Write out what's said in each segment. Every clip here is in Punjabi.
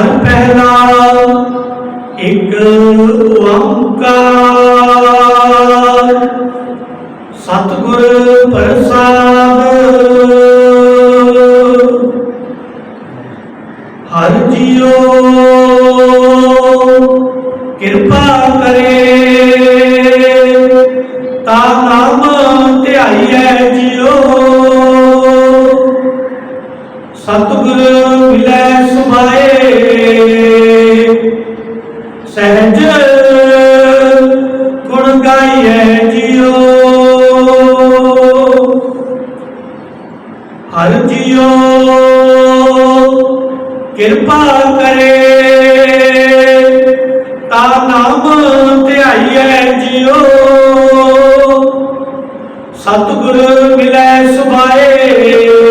ਕਰ ਪਹਿਲਾ ਇੱਕ ਓੰਕਾਰ। ਸਤਿਗੁਰ ਪ੍ਰਸਾਦ ਹਰ ਜੀਓ ਕਿਰਪਾ ਕਰੇ। ਸਤਿਗੁਰ ਮਿਲੈ ਸੁਭਾਏ। ਸਹਿਜ ਗੁਣ ਗਾਈਐ ਜੀਓ। ਹਰ ਜੀਓ ਕਿਰਪਾ ਕਰੇ। ਤਾ ਨਾਮ ਧਿਆਈਐ ਜੀਓ। ਸਤਿਗੁਰ ਮਿਲੈ ਸੁਭਾਏ।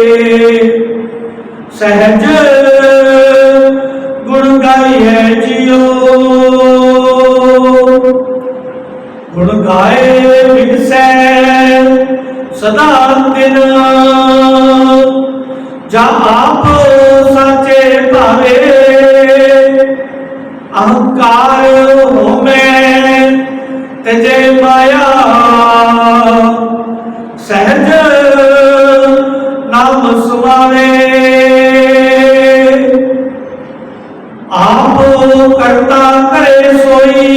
ਸਹਿਜ ਗੁਣ ਗਾਈਐ ਜੀਓ। ਗੁਣ ਗਾਏ ਬਿਗਸੈ ਸਦਾ ਦਿਨ ਜਾ ਆਪ ਸਾਚੇ ਭਾਵੇ ਅਹੰਕਾਰ ਕਰਤਾ ਕਰੇ ਸੋਈ।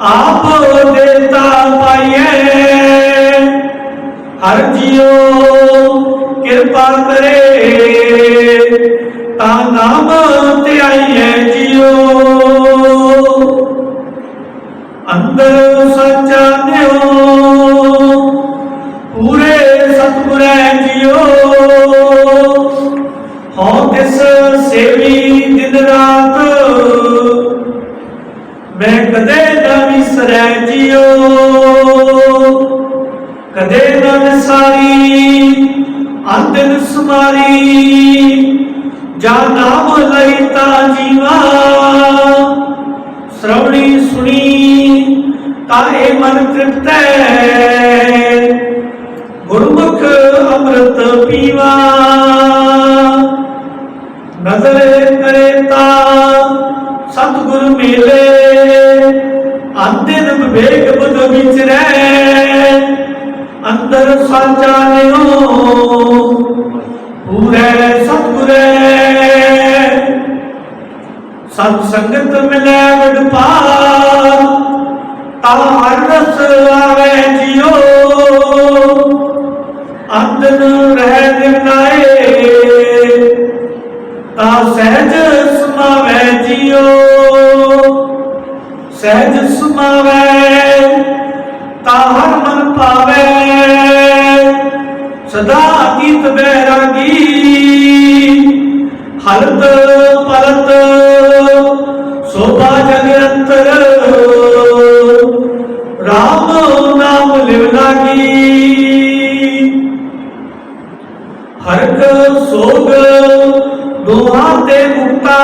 ਆਪ ਦੇਤਾ ਪਾਈਏ ਹਰ ਜੀਓ ਕਿਰਪਾ ਕਰੇ। ਤਾਂ ਨਾਮ ਧਿਆਈਐ ਜੀਓ। ਅੰਦਰ ਮੈਂ ਕਦੇ ਨਾ ਵਿਸਰੈ ਜੀਓ। ਕਦੇ ਨਾ ਵਿਸਾਰੀ ਅੰਤਨ ਸੁਮਾਰੀ ਜਾ ਨਾਮ ਲਈ ਤਾ ਜੀਵਾ। ਸ਼ਰਵਣੀ ਸੁਣੀ ਤਾਏ ਮਨ ਤ੍ਰਿਪਤੈ। ਗੁਰਮੁਖ ਅੰਮ੍ਰਿਤ ਪੀਵਾ। ਨਜ਼ਰ ਕਰੇ ਤਾ ਸਤਿਗੁਰ ਮੇਲੇ। ਅੰਤਿਨ ਵਿਵੇਕ ਵਿਚਰੈ ਅੰਦਰ ਸਾਚਾ ਨਿਓ ਪੂਰੇ ਸਤਿਗੁਰੇ ਸਤ ਸੰਗਤ ਮਿਲੈ ਵਡ ਪਾਰ ਤਾ ਹਰ ਰਸ ਆਵੇ ਜਿਉ ਅੰਤਨ ਰਹਿ ਨਿਰਨਾਏ ਤਾ ਸਹਿਜ ਸਮਾਵੈ ਜਿਓ ਸਹਿਜ ਸਮਾਵੈ ਮਨ ਪਾਵੈ। ਸਦਾ ਅਤੀਤ ਬੈਰਾਗੀ ਹਲਤ ਪਲਤ, ਸੋਭਾ ਜਗ ਅੰਤਰ ਰਾਮ ਨਾਮ ਲਿਵ ਲਾਗੀ ਹਰਕ ਸੋਗ ਦੋਹਾਂ ਤੇ ਮੁਕਤਾ।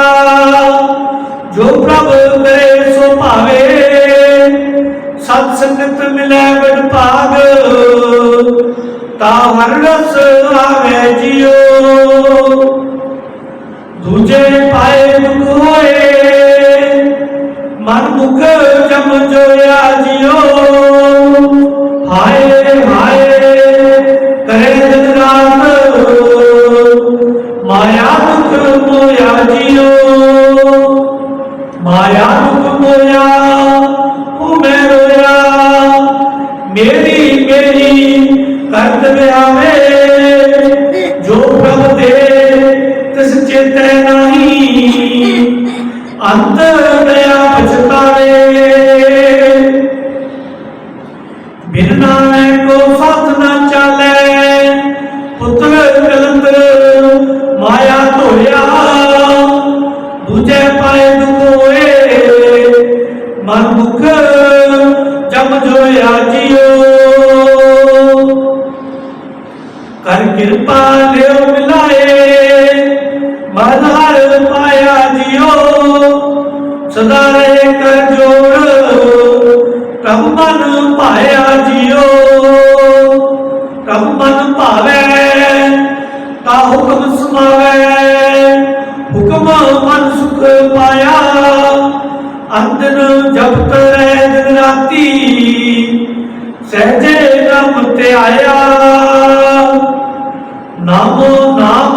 ਜੋ ਪ੍ਰਭ ਕਰੇ ਸੋ ਭਾਵੇ। ਸੰਗਤ ਮਿਲੈ ਵਡ ਭਾਗ, ਤਾ ਹਰ ਰਸ ਆਵੇ ਜਿਉ। ਦੂਜੇ ਪਾਏ ਦੁਖ ਹੋਏ, ਮਨ ਮੁਖ ਜਮ ਜੋਇਆ ਜਿਉ। ਮੇਰੀ ਜੋ ਪ੍ਰਭ ਨਹੀਂ, ਅੰਤ ਮਿਆ ਪਛਤਾਵੇ ਬਿਨ ਨਾਮੇ ਕੋ ਸਾਥ ਨਾ ਚਾਲੇ, ਪੁੱਤਰ ਕਲੰਦਰ ਮਾਇਆ ਧੋਇਆ। ਦੂਜੇ ਪਾਏ ਦੁਖੋਏ ਮਨ ਮੁਖ ਜਮ ਜੋਇਆ ਜੀਓ। ਕਿਰਪਾ ਲਿਓ ਮਿਲਾਏ। ਮਨ ਹਰ ਪਾਇਆ ਜਿਓ ਸਦਾ ਰਹੇ ਕਰ ਜੋੜ। ਪ੍ਰਭ ਮਨ ਪਾਇਆ ਜਿਓ। ਪ੍ਰਭ ਮਨ ਭਾਵੇ, ਤਾ ਹੁਕਮ ਸੁਣਾਵੇ ਹੁਕਮ ਮਨ ਸੁਖ ਪਾਇਆ। ਅੰਦਨ ਜਪਤ ਰਹਿ ਦਿਨ ਰਾਤੀ। ਸਹਜੇ ਨਾਮ ਤੇ ਆਇਆ। ਨਾਮੋ, ਨਾਮ,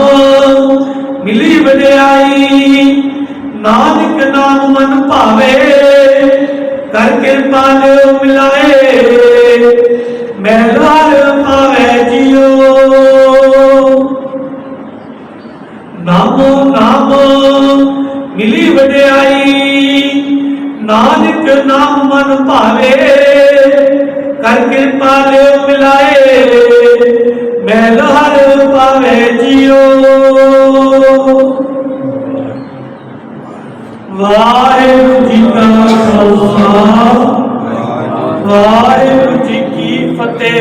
ਮਿਲੀ ਵਡਿਆਈ। ਨਾਨਕ ਨਾਮ ਮਨ ਭਾਵੇ, ਕਰ ਕਿਰਪਾ ਲਿਓ ਮਿਲਾਏ। ਮਹਿਲਾਰ ਪਾਵੇ ਜਿਓ। ਨਾਮੋ, ਨਾਮ, ਮਿਲੀ ਵਡਿਆਈ। ਨਾਨਕ ਨਾਮ ਮਨ ਭਾਵੇ, ਕਰ ਕਿਰਪਾ ਲਿਓ ਮਿਲਾਏ। ਮੈਂ ਹਰ ਪਾਵੇ ਜਿਓ। ਵਾਹਿਗੁਰੂ ਜੀ ਕਾ ਖਾਲਸਾ ਵਾਹਿਗੁਰੂ ਜੀ ਕੀ ਫਤਿਹ।